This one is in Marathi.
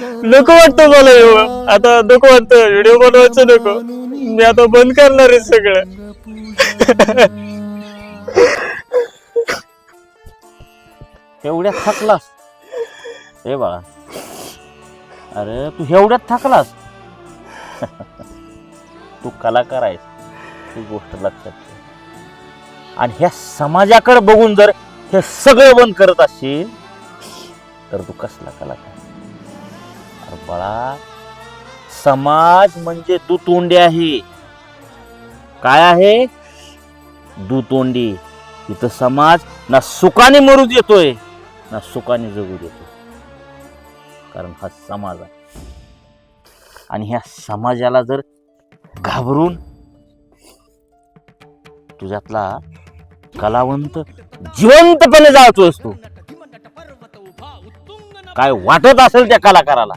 नको वाटतं मला एवढं आता नको वाटतं. व्हिडिओ बनवायचं नको. मी आता बंद करणार आहे सगळं. एवढ्यात थकलास? हे बाळा. अरे तू एवढ्यात थकलास? तू कलाकार आहेस. ही गोष्ट लक्षात ठेव. आणि ह्या समाजाकडे बघून जर हे सगळं बंद करत असशील तर तू कसला कलाकार? बाळा. समाज म्हणजे दुतोंडी आहे. काय आहे? दुतोंडी. इथं समाज ना सुखाने मरू देतोय ना सुखाने जगू देतो कारण हा समाज आहे. आणि ह्या समाजाला जर घाबरून तुझ्यातला कलावंत जिवंतपणे जाळतोयस तू काय वाटत असेल त्या कलाकाराला?